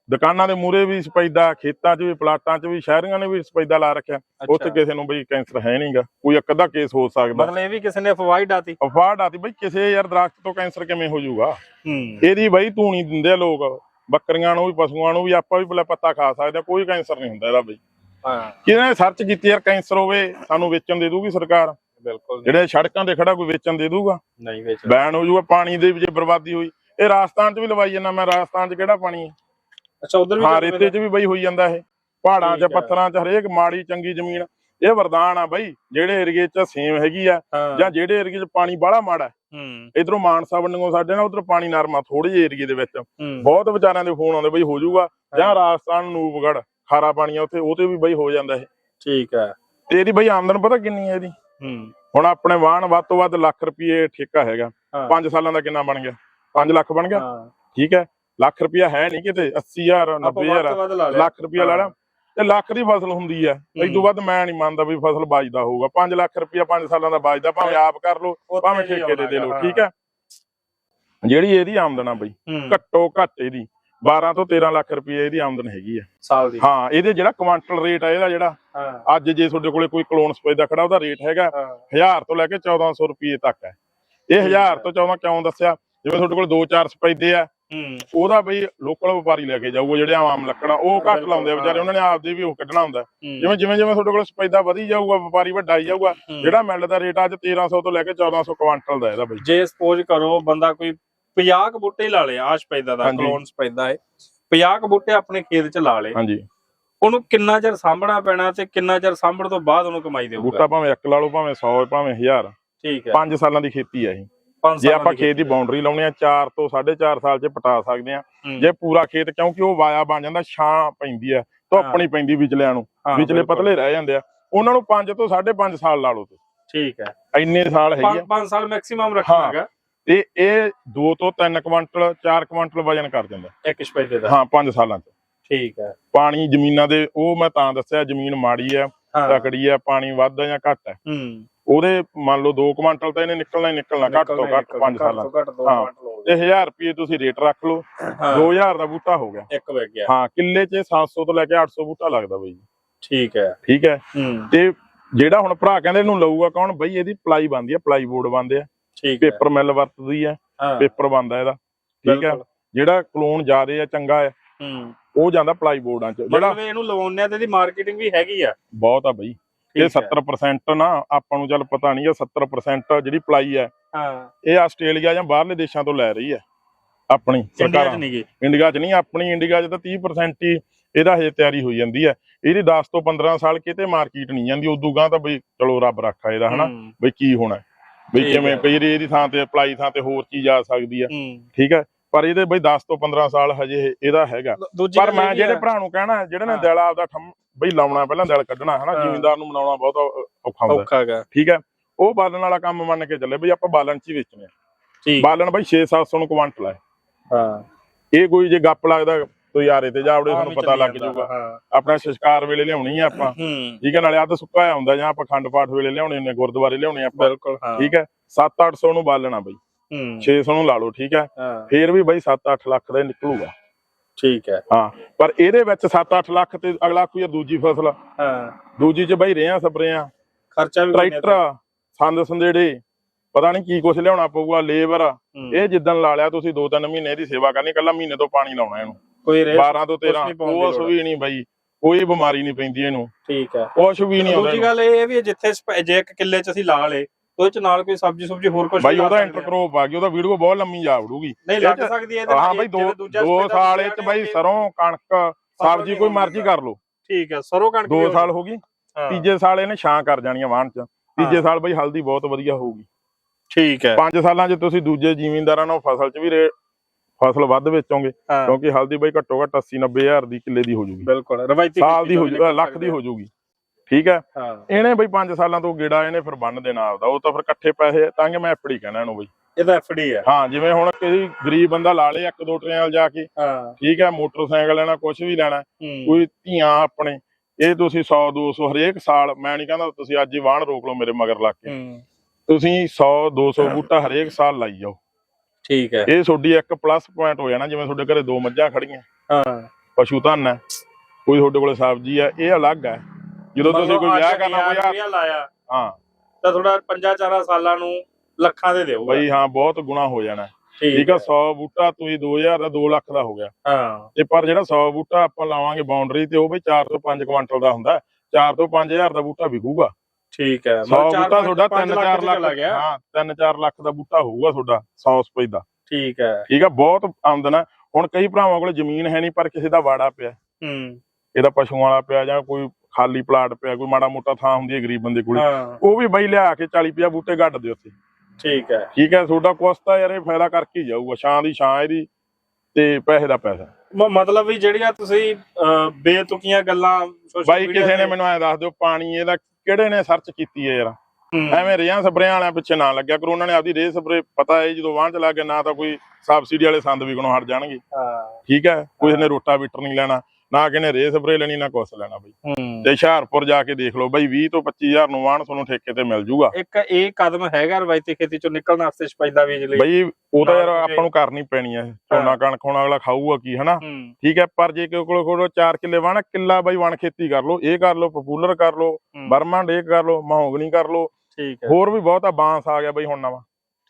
ਦੁਕਾਨਾਂ ਦੇ ਮੂਰੇ ਵੀ ਸਪੈਦਾ ਖੇਤਾਂ 'ਚ ਵੀ ਪਲਾਟਾਂ 'ਚ ਵੀ ਸ਼ਹਿਰੀਆਂ ਨੇ ਵੀ ਸਪੈਦਾ ਲਾ ਰੱਖਿਆ। ਉੱਥੇ ਕਿਸੇ ਨੂੰ ਬਈ ਕੈਂਸਰ ਹੈ ਨਹੀਂਗਾ ਕੋਈ ਇੱਕ ਅੱਧਾ ਕੇਸ ਹੋ ਸਕਦਾ। ਮਤਲਬ ਇਹ ਵੀ ਕਿਸੇ ਨੇ ਅਫਵਾਹ ਡਾਤੀ। ਅਫਵਾਹ ਆਤੀ ਬਈ ਕਿਸੇ ਯਾਰ ਦਰਖਤ ਤੋਂ ਕੈਂਸਰ ਕਿਵੇਂ ਹੋ ਜਾਊਗਾ? ਇਹਦੀ ਬਈ ਧੂਣੀ ਦਿੰਦੇ ਆ ਲੋਕ ਬੱਕਰੀਆਂ ਨੂੰ ਵੀ ਪਸ਼ੂਆਂ ਨੂੰ ਵੀ ਆਪਾਂ ਵੀ ਬਲੇ ਪੱਤਾ ਖਾ ਸਕਦੇ ਆ ਕੋਈ ਕੈਂਸਰ ਨਹੀਂ ਹੁੰਦਾ ਇਹਦਾ ਬਈ। ਹਾਂ। ਕਿਹਨੇ ਸਰਚ ਕੀਤੀ ਯਾਰ ਕੈਂਸਰ ਹੋਵੇ ਸਾਨੂੰ ਵੇਚਣ ਦੇ ਦੂਗੀ ਸਰਕਾਰ। ਬਿਲਕੁਲ ਜਿਹੜੇ ਸੜਕਾਂ ਤੇ ਖੜਾ ਕੋਈ ਵੇਚਣ ਦੇ ਦੂਗਾ ਨਹੀਂ ਵੇਚ ਬੈਨ ਹੋ ਜਾਊਗਾ ਪਾਣੀ ਦੇ ਜੇ ਬਰਬਾਦੀ ਹੋਈ। ਇਹ ਰਾਜਸਥਾਨ 'ਚ ਵੀ ਲਵਾਈ ਜਾਂਦਾ ਮੈਂ ਰਾਜਸਥਾਨ 'ਚ ਕਿਹੜਾ ਪਾਣੀ ਹੈ? ਅੱਛਾ ਉਧਰ ਵੀ ਹਾਂ ਰੇਤੇ 'ਚ ਵੀ ਬਈ ਹੋਈ ਜਾਂਦਾ ਇਹ। ਪਹਾੜਾਂ 'ਚ। ਪੱਥਰਾਂ 'ਚ ਹਰੇਕ ਮਾੜੀ ਚੰਗੀ ਜ਼ਮੀਨ। ਇਹ ਵਰਦਾਨ ਆ ਬਈ ਜਿਹੜੇ ਏਰੀਏ 'ਚ ਸੇਮ ਹੈਗੀ ਆ ਜਾਂ ਜਿਹੜੇ ਏਰੀਏ 'ਚ ਪਾਣੀ ਬਾਹਲਾ ਮਾੜਾ ਹੈ, ਇਧਰੋਂ ਮਾਨਸਾ ਵੰਡਿਓ ਸਾਡੇ ਨਾਲ ਉਧਰ ਪਾਣੀ ਨਰਮਾ ਥੋੜੇ ਜਿਹੇ ਏਰੀਏ ਦੇ ਵਿੱਚ। ਬਹੁਤ ਵਿਚਾਰਿਆਂ ਦੇ ਫੋਨ ਆਉਂਦੇ ਬਈ ਹੋ ਜਾਊਗਾ ਜਾਂ ਰਾਜਸਥਾਨ ਨੂਬਗੜ ਖਾਰਾ ਪਾਣੀ ਆ ਉੱਥੇ ਉਹ ਤੇ ਵੀ ਬਈ ਹੋ ਜਾਂਦਾ ਇਹ। ਠੀਕ ਹੈ ਤੇ ਇਹਦੀ ਬਈ ਆਮਦਨ ਪਤਾ ਕਿੰਨੀ ਹੈ ਇਹਦੀ? ਹੂੰ। ਹੁਣ ਆਪਣੇ ਵਾਹਣ ਵੱਧ ਤੋਂ ਵੱਧ ਲੱਖ ਰੁਪਏ ਠੇਕਾ ਹੈਗਾ। ਹਾਂ। 5 5 ਸਾਲਾਂ ਦਾ ਕਿੰਨਾ ਬਣ ਗਿਆ? 5 ਲੱਖ ਬਣ ਗਿਆ? ਹਾਂ। ਠੀਕ ਹੈ। ਲੱਖ ਰੁਪਿਆ ਹੈ ਨਹੀਂ ਕਿਤੇ 80000 ਆਪਾਂ ਵੱਧ 90000 ਤੋਂ ਵੱਧ ਲਾ ਲਿਆ। ਲੱਖ ਰੁਪਿਆ ਲਾ ਲਾ ਤੇ ਲੱਖ ਦੀ ਫਸਲ ਹੁੰਦੀ ਹੈ। ਇਸ ਤੋਂ। ਵੱਧ ਮੈਂ ਨਹੀਂ ਮੰਨਦਾ ਵੀ ਫਸਲ ਬਾਜਦਾ ਹੋਊਗਾ। 5 ਲੱਖ ਰੁਪਿਆ 5 ਸਾਲਾਂ ਦਾ ਬਾਜਦਾ ਭਾਵੇਂ ਆਪ ਕਰ ਉੱਥੇ ਭਾਵੇਂ ਹੀ ਠੇਕੇ ਦੇ ਦੇ ਆਉਣਾ ਠੀਕ ਹੈ। ਜਿਹੜੀ ਇਹਦੀ ਆਮਦਨ ਆ ਬਈ ਹੂੰ। ਘੱਟੋ ਘੱਟ ਇਹਦੀ। 12 ਤੋਂ 13 ਲੱਖ ਰੁਪਏ ਇਹਦੀ ਆਮਦਨ ਹੈਗੀ ਆ। ਸਾਲ ਦੀ। ਹਾਂ ਇਹਦੇ ਜਿਹੜਾ ਕੁਆਂਟਲ ਰੇਟ ਆ ਇਹਦਾ ਜਿਹੜਾ ਅੱਜ ਜੇ ਤੁਹਾਡੇ ਕੋਲੇ ਕੋਈ ਕਲੋਨ ਸਪੇਸ ਦਾ ਖੜਾ ਉਹਦਾ ਰੇਟ ਹੈਗਾ ਹਾਂ। 1000 ਤੋਂ ਲੈ ਕੇ 1400 ਰੁਪਏ ਤੱਕ ਹੈ ਇਹ 1000 ਤੋਂ 14 ਕਿਉਂ ਦੱਸਿਆ? ਜਿਵੇਂ ਤੁਹਾਡੇ ਕੋਲ 2-4 ਸਪੈਦੇ ਆ ਹੂੰ। ਉਹਦਾ ਬਈ ਲੋਕਲ ਵਪਾਰੀ ਲੈ ਕੇ ਜਾਊਗਾ ਜਿਹੜੇ ਆਮ ਲੱਕੜਾਂ ਉਹ ਘੱਟ ਲਾਉਂਦੇ ਆ ਵਿਚਾਰੇ ਉਹਨਾਂ ਨੇ ਆਪਦੇ ਵੀ ਉਹ ਕੱਢਣਾ ਹੁੰਦਾ। ਜਿਵੇਂ ਜਿਵੇਂ ਜਿਵੇਂ ਤੁਹਾਡੇ ਕੋਲ ਸਪੈਦਾ ਵਧੀ ਜਾਊਗਾ ਵਪਾਰੀ ਵੱਡਾ ਹੀ ਜਾਊਗਾ। ਜਿਹੜਾ ਮਿਲ ਦਾ ਰੇਟ ਅੱਜ 1300 ਤੋਂ ਲੈ ਕੇ 1400 ਕੁਆਂਟਲ ਦਾ ਇਹਦਾ ਬਈ। ਜੇ ਸਪੋਜ਼ ਕਰੋ ਬੰਦਾ ਕੋਈ 50 ਕੁ ਬੂਟੇ ਹੀ ਲਾ ਲੇ ਆਸ਼ ਪੈਦਾ ਦਾ। ਕਲੋਨਸ ਪੈਦਾ ਹੈ 50 ਕੁ ਬੂਟੇ ਆਪਣੇ ਖੇਤ ਚ ਲਾ ਲੇ ਹਾਂਜੀ। ਉਹਨੂੰ ਕਿੰਨਾ ਚਿਰ ਸਾਂਭਣਾ ਪੈਣਾ ਤੇ ਕਿੰਨਾ ਚਿਰ ਸਾਂਭਣ ਤੋਂ ਬਾਅਦ ਉਹਨੂੰ ਕਮਾਈ ਦੇਊਗਾ? ਬੂਟਾ ਭਾਵੇਂ 1 ਲਾ ਲਓ ਭਾਵੇਂ 100 ਭਾਵੇਂ 1000 ਠੀਕ ਹੈ। 5 ਸਾਲਾਂ ਦੀ ਖੇਤੀ ਆ ਇਹ। ਜੇ ਆਪਾਂ ਖੇਤ ਦੀ ਬਾਉਂਡਰੀ ਲਾਉਣੀ ਆ 4 ਤੋਂ 4.5 ਸਾਲ 'ਚ ਪਟਾ ਸਕਦੇ ਆ ਹੂੰ। ਜੇ ਪੂਰਾ ਖੇਤ ਕਿਉਂਕਿ ਉਹ ਵਾਇਆ ਬਣ ਜਾਂਦਾ ਛਾਂ ਪੈਂਦੀ ਆ ਧੁੱਪ ਨਹੀਂ ਪੈਂਦੀ ਵਿਚਲਿਆਂ ਨੂੰ ਹਾਂ, ਵਿਚਲੇ। ਪਤਲੇ ਰਹਿ ਜਾਂਦੇ ਆ। ਉਹਨਾਂ ਨੂੰ 5 ਤੋਂ 5.5 ਸਾਲ ਲਾ ਲਓ ਤੁਸੀਂ। ਠੀਕ ਹੈ। ਇੰਨੇ ਸਾਲ ਹੈਗੀ ਆ। 5 ਸਾਲ ਮੈਕਸਿਮਮ ਰੱਖਣਾ ਹਾਂ। ਹੈਗਾ। ਤੇ ਇਹ 2 ਤੋਂ 3 ਕੁਆਂਟਲ 4 ਕੁਆਂਟਲ ਵਜਨ ਕਰ ਜਾਂਦਾ ਇੱਕ ਸਪੈਦੇ ਦਾ ਹਾਂ 5 ਸਾਲਾਂ 'ਚ। ਠੀਕ ਹੈ। ਪਾਣੀ ਜ਼ਮੀਨਾਂ ਦੇ ਉਹ ਮੈਂ ਤਾਂ ਦੱਸਿਆ ਜ਼ਮੀਨ ਮਾੜੀ ਹਾਂ ਤਕੜੀ ਆ ਪਾਣੀ ਵੱਧ ਜਾਂ ਘੱਟ ਆ ਹੂੰ। ਉਹਦੇ ਮੰਨ ਲਓ 2 ਕੁਆਂਟਲ ਤਾਂ ਇਹਨੇ ਨਿਕਲਣਾ ਹੀ ਨਿਕਲਣਾ ਘੱਟ ਤੋਂ ਘੱਟ 5 ਸਾਲਾਂ ਹਾਂ। ਹੋ ਤੇ 1000 ਰੁਪਏ ਤੁਸੀਂ ਰੇਟ ਰੱਖ ਲਓ। ਹਾਂ। 2000 ਦਾ ਬੂਟਾ ਹੋ ਗਿਆ। ਇੱਕ ਵਿਕ ਗਿਆ। ਹਾਂ ਕਿੱਲੇ 'ਚ 700 ਤੋਂ ਲੈ ਕੇ 800 ਬੂਟਾ ਲੱਗਦਾ ਬਈ। ਠੀਕ ਹੈ। ਠੀਕ ਹੈ। ਹੂੰ। ਤੇ ਜਿਹੜਾ ਹੁਣ ਭਰਾ ਕਹਿੰਦੇ ਇਹਨੂੰ ਲਊਗਾ ਕੌਣ? ਬਈ ਇਹਦੀ ਪਲਾਈ ਬਣਦੀ ਆ ਪਲਾਈ ਬੋਰਡ ਬਣਦੇ ਆ। ਠੀਕ ਹੈ। ਪੇਪਰ ਮਿਲ ਵਰਤਦੀ ਆ ਹਾਂ। ਪੇਪਰ ਬਣਦਾ ਇਹਦਾ। ਠੀਕ ਹੈ। ਜਿਹੜਾ ਕਲੋਨ ਜ਼ਿਆਦੇ ਆ ਚੰਗਾ ਆ ਹੂੰ। ਉਹ ਜਾਂਦਾ ਪਲਾਈ ਬੋਰਡਾਂ 'ਚ। ਜਿਹੜਾ ਇਹਨੂੰ ਲਵਾਉਣੇ ਆ ਤੇ ਇਹਦੀ ਮਾਰਕੀਟਿੰਗ ਵੀ ਹੈਗੀ ਆ। ਬਹੁਤ ਆ ਬਈ। ਇਹ ਹੈ। 70% ਨਾ ਆਪਾਂ ਨੂੰ ਚੱਲ ਪਤਾ ਨਹੀਂ ਆ 70% ਜਿਹੜੀ ਪਲਾਈ ਹੈ ਹਾਂ। ਇਹ ਆਸਟ੍ਰੇਲੀਆ ਜਾਂ ਬਾਹਰਲੇ ਦੇਸ਼ਾਂ ਤੋਂ ਲੈ ਰਹੀ ਹੈ ਆਪਣੀ ਇੰਡੀਆ ਸਰਕਾਰਾਂ। ਚ ਨਹੀਂ ਗਈ। ਇੰਡੀਆ 'ਚ ਨਹੀਂ ਆਪਣੀ ਇੰਡੀਆ 'ਚ ਤਾਂ 30% ਹੀ ਇਹਦਾ ਹਜੇ ਤਿਆਰੀ ਹੋਈ ਜਾਂਦੀ ਹੈ ਇਹਦੀ 10 ਤੋਂ 15 ਸਾਲ ਕਿਤੇ ਮਾਰਕੀਟ ਨਹੀਂ ਜਾਂਦੀ ਉਦੋਂ ਗਾਂ ਤਾਂ ਬਈ ਚਲੋ ਰੱਬ ਰੱਖਾ ਇਹਦਾ ਹਨਾ? ਬਈ ਕੀ ਹੋਣਾ। ਠੀਕ ਕਿਵੇਂ। ਕਈ ਵਾਰੀ ਇਹਦੀ ਥਾਂ ਤੇ ਅਪਲਾਈ ਥਾਂ ਤੇ ਹੋਰ ਚੀਜ਼ ਆ ਸਕਦੀ ਹੂੰ। ਠੀਕ ਹੈ? ਪਰ ਇਹਦੇ ਬਈ 10 ਤੋਂ 15 ਸਾਲ ਹਜੇ ਇਹ- ਇਹਦਾ ਹੈਗਾ। ਪਰ ਮੈਂ ਵੀ ਜਿਹੜੇ ਆ- ਭਰਾ ਨੂੰ ਕਹਿਣਾ ਜਿਹੜੇ ਨੇ। ਦਿਲ ਆਪਦਾ ਠੰਮ ਬਈ ਲਾਉਣਾ ਪਹਿਲਾਂ ਦਿਲ ਕੱਢਣਾ ਹਨਾ। ਜ਼ਿਮੀਂਦਾਰ ਨੂੰ ਮਨਾਉਣਾ ਬਹੁਤ ਔਖਾ ਹੁੰਦਾ। ਔਖਾ ਹੈਗਾ। ਠੀਕ ਹੈ? ਉਹ ਬਾਲਣ ਵਾਲਾ ਕੰਮ ਮੰਨ ਕੇ ਚੱਲੇ ਬਈ ਆਪਾਂ ਬਾਲਣ ਚ ਹੀ ਵੇਚਣੇ ਆ। ਠੀਕ। ਬਾਲਣ ਬਈ 6-700 ਨੂੰ ਕੁਆਂਟਲ ਹੈ ਹਾਂ। ਇਹ ਕੋਈ ਜੇ ਗੱਪ ਲੱਗਦਾ ਯਾਰੇ ਤੇ ਜਾਵੜੇ ਤੁਹਾਨੂੰ ਪਤਾ ਲੱਗ ਜਾਊਗਾ। ਆਪਣਾ ਸ਼ਿਸ਼ਕਾਰ ਵੇਲੇ ਲਿਆਉਣੀ ਆ ਆਪਾਂ। ਠੀਕ ਹੈ ਨਾਲੇ ਆ ਤਾਂ ਸੁੱਕਾ ਹੁੰਦਾ ਜਾਂ ਆਪਾਂ ਖੰਡ ਪਾਠ ਵੇਲੇ ਲਿਆਉਣੇ ਨੇ ਗੁਰਦੁਆਰੇ ਲਿਆਉਣੇ ਆਪਾਂ। ਠੀਕ ਹੈ 7-800 ਨੂੰ ਬਾਲਣਾ ਬਈ। ਹੂੰ। 600 ਨੂੰ ਲਾ ਲਓ ਠੀਕ ਹੈ। ਫੇਰ ਵੀ ਬਈ 7-8 ਲੱਖ ਦਾ ਨਿਕਲੂਗਾ। ਠੀਕ ਹੈ। ਹਾਂ ਪਰ ਇਹਦੇ ਵਿੱਚ 7-8 ਲੱਖ ਤੇ ਅਗਲਾ ਕੋਈ ਦੂਜੀ ਫਸਲ। ਹਾਂ। ਦੂਜੀ ਚ ਬਈ ਰੇਹਾਂ ਸਪਰੇਆਂ ਖਰਚਾ ਵੀ ਟਰੈਕਟਰ ਸੰਦ ਸੰਦੇੜੇ ਪਤਾ ਨਹੀਂ ਕੀ ਕੁਛ ਲਿਆਉਣਾ ਪਊਗਾ ਲੇਬਰ। ਇਹ ਜਿੱਦਣ ਲਾ ਲਿਆ ਤੁਸੀਂ 2-3 ਮਹੀਨੇ ਦੀ ਸੇਵਾ ਕਰਨੀ ਕੱਲਾ ਮਹੀਨੇ ਤੋਂ ਪਾਣੀ ਲਾਉਣਾ ਇਹਨੂੰ। ਕੋਈ ਰੇਸ 12 ਤੋਂ 13 ਨਹੀਂ ਪਾਉਣ ਦੀ ਕੁਛ। ਵੀ ਨਹੀਂ ਬਾਈ। ਕੋਈ ਬਿਮਾਰੀ ਨਹੀਂ ਪੈਂਦੀ ਇਹਨੂੰ। ਠੀਕ ਹੈ। ਕੁਛ ਵੀ ਨਹੀਂ ਆਉਂਦਾ ਦੂਜੀ। ਗੱਲ ਇਹ ਵੀ ਜਿੱਥੇ ਜੇ ਇੱਕ ਕਿੱਲੇ ਚ ਅਸੀਂ ਲਾ ਲੇ ਉਹਦੇ ਚ ਨਾਲ ਕੋਈ ਸਬਜ਼ੀ ਸੁਬਜੀ ਹੋਰ ਕੁਝ ਬਾਈ ਉਹਦਾ ਇੰਟਰਕ੍ਰੋਪ ਆ। ਗਿਆ ਉਹਦਾ ਵੀਡੀਓ ਬਹੁਤ ਲੰਮੀ ਜਾ ਵੜੂਗੀ। ਨਹੀਂ ਲੱਗ ਸਕਦੀ ਇਹਦੇ ਹਾਂ ਬਾਈ ਦੋ ਦੋ ਸਾਲ ਇਹ ਚ ਬਾਈ। ਸਰੋਂ ਕਣਕ ਸਬਜ਼ੀ ਕੋਈ ਮਰਜ਼ੀ ਕਰ ਲਓ। ਠੀਕ ਹੈ ਸਰੋਂ ਕਣਕ ਦੋ ਸਾਲ ਹੋ ਗਈ। ਤੀਜੇ ਸਾਲ ਇਹਨੇ ਛਾਂ ਕਰ ਜਾਣੀਆਂ ਵਾਹਣ ਚ। ਤੀਜੇ। ਸਾਲ ਬਾਈ ਹਲਦੀ ਬਹੁਤ ਵਧੀਆ ਹੋਊਗੀ। ਠੀਕ ਹੈ। ਪੰਜ ਸਾਲਾਂ 'ਚ ਤੁਸੀਂ ਦੂਜੇ ਜ਼ਿਮੀਂਦਾਰਾਂ ਨਾਲ ਫਸਲ 'ਚ ਵੀ ਰੇ- ਫਸਲ ਵੱਧ ਵੇਚੋਗੇ ਕਿਉਂਕਿ ਹਲਦੀ ਬਾਈ ਘੱਟੋ ਘੱਟ 80 90 ਹਜ਼ਾਰ ਦੀ ਕਿੱਲੇ ਦੀ ਹੋ ਜੂਗੀ। ਬਿਲਕੁਲ ਰਵਾਇਤੀ ਸਾਲ ਦੀ ਹੋ ਤੋਂ ਜੂ ਨਿਕਲ ਲੱਖ ਦੀ ਹੋ ਜੂਗੀ। ਠੀਕ ਹੈ? ਇਹਨੇ ਬਈ 5 ਸਾਲਾਂ ਤੋਂ ਗੇੜਾ ਇਹਨੇ ਫਿਰ ਬੰਨ ਦੇਣਾ ਆਪਦਾ। ਉਹ ਤਾਂ ਫਿਰ ਇਕੱਠੇ ਪੈਸੇ ਤਾਂ ਕਿ ਮੈਂ ਐਫਡੀ ਕਹਿਣਾ ਇਹਨੂੰ ਬਈ। ਇਹਦਾ ਐਫਡੀ ਹੈ ਹਾਂ ਜਿਵੇਂ ਹੁਣ ਕੋਈ ਗਰੀਬ ਬੰਦਾ ਲਾ ਲੇ ਇੱਕ ਦੋ ਟਰੇਲ ਜਾ ਕੇ। ਠੀਕ ਹੈ ਮੋਟਰਸਾਈਕਲ ਲੈਣਾ ਕੁਝ ਵੀ ਲੈਣਾ ਕੋਈ ਧੀਆਂ ਆਪਣੇ। ਇਹ ਤੁਸੀਂ 100 200 ਹਰੇਕ ਸਾਲ ਮੈਂ ਨਹੀਂ ਕਹਿੰਦਾ ਤੁਸੀਂ ਅੱਜ ਹੀ ਵਾਹਣ ਰੋਕ ਲਓ ਮੇਰੇ ਮਗਰ ਲੱਗ ਕੇ। ਤੁਸੀਂ 100 200 ਬੂਟਾ ਹਰੇਕ ਸਾਲ ਲਾਈ ਜਾਓ। ਠੀਕ ਹੈ। ਇਹ ਤੁਹਾਡੀ ਇੱਕ ਪਲੱਸ ਪੁਆਇੰਟ ਹੋ ਜਾਣਾ ਜਿਵੇਂ ਤੁਹਾਡੇ ਘਰੇ ਦੋ ਮੱਝਾਂ ਖੜੀਆਂ। ਹਾਂ। ਪਸ਼ੂ ਧਨ ਹੈ ਕੋਈ ਤੁਹਾਡੇ ਕੋਲੇ ਸਬਜ਼ੀ ਹੈ ਇਹ ਅਲੱਗ ਹੈ। ਜਦੋਂ ਤੁਸੀਂ ਕੋਈ ਵਿਆਹ ਕਰਨਾ ਆ- ਕੋਈ ਲਾਇਆ ਹਾਂ। ਤਾਂ ਥੋੜਾ ਪੰਜਾਂ ਚਾਰਾਂ ਸਾਲਾਂ ਨੂੰ ਲੱਖਾਂ ਦੇ ਦੇਊਗਾ। ਬਈ ਹਾਂ ਬਹੁਤ ਗੁਣਾ ਹੋ ਜਾਣਾ। ਠੀਕ ਆ 100 ਬੂਟਾ ਤੁਸੀਂ 2000 ਦਾ 2 ਲੱਖ ਦਾ ਹੋ ਗਿਆ। ਹਾਂ। ਤੇ ਪਰ ਜਿਹੜਾ 100 ਬੂਟਾ ਆਪਾਂ ਲਾਵਾਂਗੇ ਬਾਉਂਡਰੀ ਤੇ ਉਹ ਵੀ 4 ਤੋਂ 5 ਕੁਇੰਟਲ ਦਾ ਹੁੰਦਾ। 4 ਤੋਂ 5000 ਦਾ ਬੂਟਾ ਵਿਕੂਗਾ। ਠੀਕ ਹੈ 100 ਬੂਟਾ ਤੁਹਾਡਾ ਪੰਜ 3-4 ਚ ਲੱਖ ਹਾਂ 3-4 ਲੱਖ ਦਾ ਬੂਟਾ ਹੋਊਗਾ ਤੁਹਾਡਾ 100 ਸਪੇਸ ਦਾ। ਠੀਕ ਹੈ। ਠੀਕ ਆ ਬਹੁਤ ਆਮਦਨ ਹੈ। ਹੁਣ ਕਈ ਭਰਾਵਾਂ ਕੋਲ ਜ਼ਮੀਨ ਹੈ ਨਹੀਂ ਪਰ ਕਿਸੇ ਦਾ ਵਾੜਾ ਪਿਆ। ਹੂੰ। ਇਹਦਾ ਪਸ਼ੂਆਂ ਵਾਲਾ ਪਿਆ ਜਾਂ ਕੋਈ ਖਾਲੀ ਪਲਾਟ ਪਿਆ ਕੋਈ ਮਾੜਾ ਮੋਟਾ ਥਾਂ ਹੁੰਦੀ ਹੈ ਗਰੀਬ ਬੰਦੇ ਕੋਲੇ। ਹਾਂ। ਉਹ ਵੀ ਬਈ ਲਿਆ ਕੇ 40 50 ਬੂਟੇ ਗੱਡ ਦੇ ਉੱਥੇ। ਠੀਕ ਹੈ। ਠੀਕ ਹੈ ਤੁਹਾਡਾ ਕੋਸਤਾ ਯਾਰ ਇਹ ਫਾਇਦਾ ਕਰਕੇ ਹੀ ਜਾਊਗਾ ਛਾਂ ਦੀ ਛਾਂ ਇਹਦੀ ਤੇ ਪੈਸੇ ਦਾ ਪੈਸਾ। ਮ- ਮਤਲਬ ਵੀ ਜਿਹੜੀਆਂ ਤੁਸੀਂ ਅਹ, ਬੇਤੁਕੀਆਂ ਗੱਲਾਂ social ਬਾਈ media ਕਿਸੇ ਨੇ ਤੇ- ਮੈਨੂੰ ਐ ਦੱਸ ਦਿਓ ਪਾਣੀ ਇਹਦਾ ਕਿਹੜੇ ਨੇ ਸਰਚ ਕੀਤੀ ਹੈ ਯਾਰ? ਹੂੰ, ਐਵੇਂ ਰੇਹਾਂ ਸਪਰੇਆਂ ਵਾਲਿਆਂ ਪਿੱਛੇ ਨਾ ਲੱਗਿਆ ਕਰੋ ਉਹਨਾਂ ਨੇ ਆਪਦੀ ਰੇ ਸਪਰੇ ਪਤਾ ਹੈ ਜਦੋਂ ਵਾਹਣ ਚ ਲੱਗ ਗਿਆ ਨਾ ਤਾਂ ਕੋਈ ਸਬਸਿਡੀ ਵਾਲੇ ਸੰਦ ਵਿਕਣੋਂ ਹਟ ਜਾਣਗੇ। ਹਾਂ। ਠੀਕ ਹੈ ਕੋਈ ਨੇ ਰੋਟਾਵੀਟਰ ਨਹੀਂ ਲੈਣਾ। ਨਾ ਕਿਸੇ ਨੇ ਰੇ ਸਪਰੇ ਲੈਣੀ ਨਾ ਕੁਛ ਲੈਣਾ ਬਈ। ਤੇ ਹੁਸ਼ਿਆਰਪੁਰ ਜਾ ਕੇ ਦੇਖ ਲਓ ਬਈ 20 ਤੋਂ 25000 ਨੂੰ ਵਾਹਣ ਤੁਹਾਨੂੰ ਠੇਕੇ ਤੇ ਮਿਲ ਜੂਗਾ। ਇੱਕ ਇਹ ਕਦਮ ਹੈਗਾ ਰਵਾਇਤੀ ਖੇਤੀ ਚੋਂ ਨਿਕਲਣ ਵਾਸਤੇ ਸਪੈਦਾ ਬੀਜ ਲਈ। ਬਈ ਉਹ ਤਾਂ ਯਾਰ ਆਪਾਂ ਨੂੰ ਕਰਨੀ ਪੈਣੀ ਹੈ ਝੋਨਾ ਕਣਕ ਹੁਣ ਅਗਲਾ ਖਾਊਗਾ ਕੀ ਹਨਾ? ਠੀਕ ਹੈ ਪਰ ਜੇ ਕੋਲ ਕੋਲ 4 ਕਿੱਲੇ ਵਾਹਣ ਕਿੱਲਾ ਬਈ ਵਣ ਖੇਤੀ ਕਰ ਲਓ ਇਹ ਕਰ ਲਓ ਪਪੂਲਰ ਕਰ ਲਓ ਬਰਮਾ ਡੇਕ ਕਰ ਲਓ ਮਹੋਗਨੀ ਕਰ ਲਓ। ਠੀਕ ਹੈ। ਹੋਰ ਵੀ ਬਹੁਤ ਆ ਬਾਂਸ ਆ ਗਿਆ ਬਈ ਹੁਣ ਨਵਾਂ।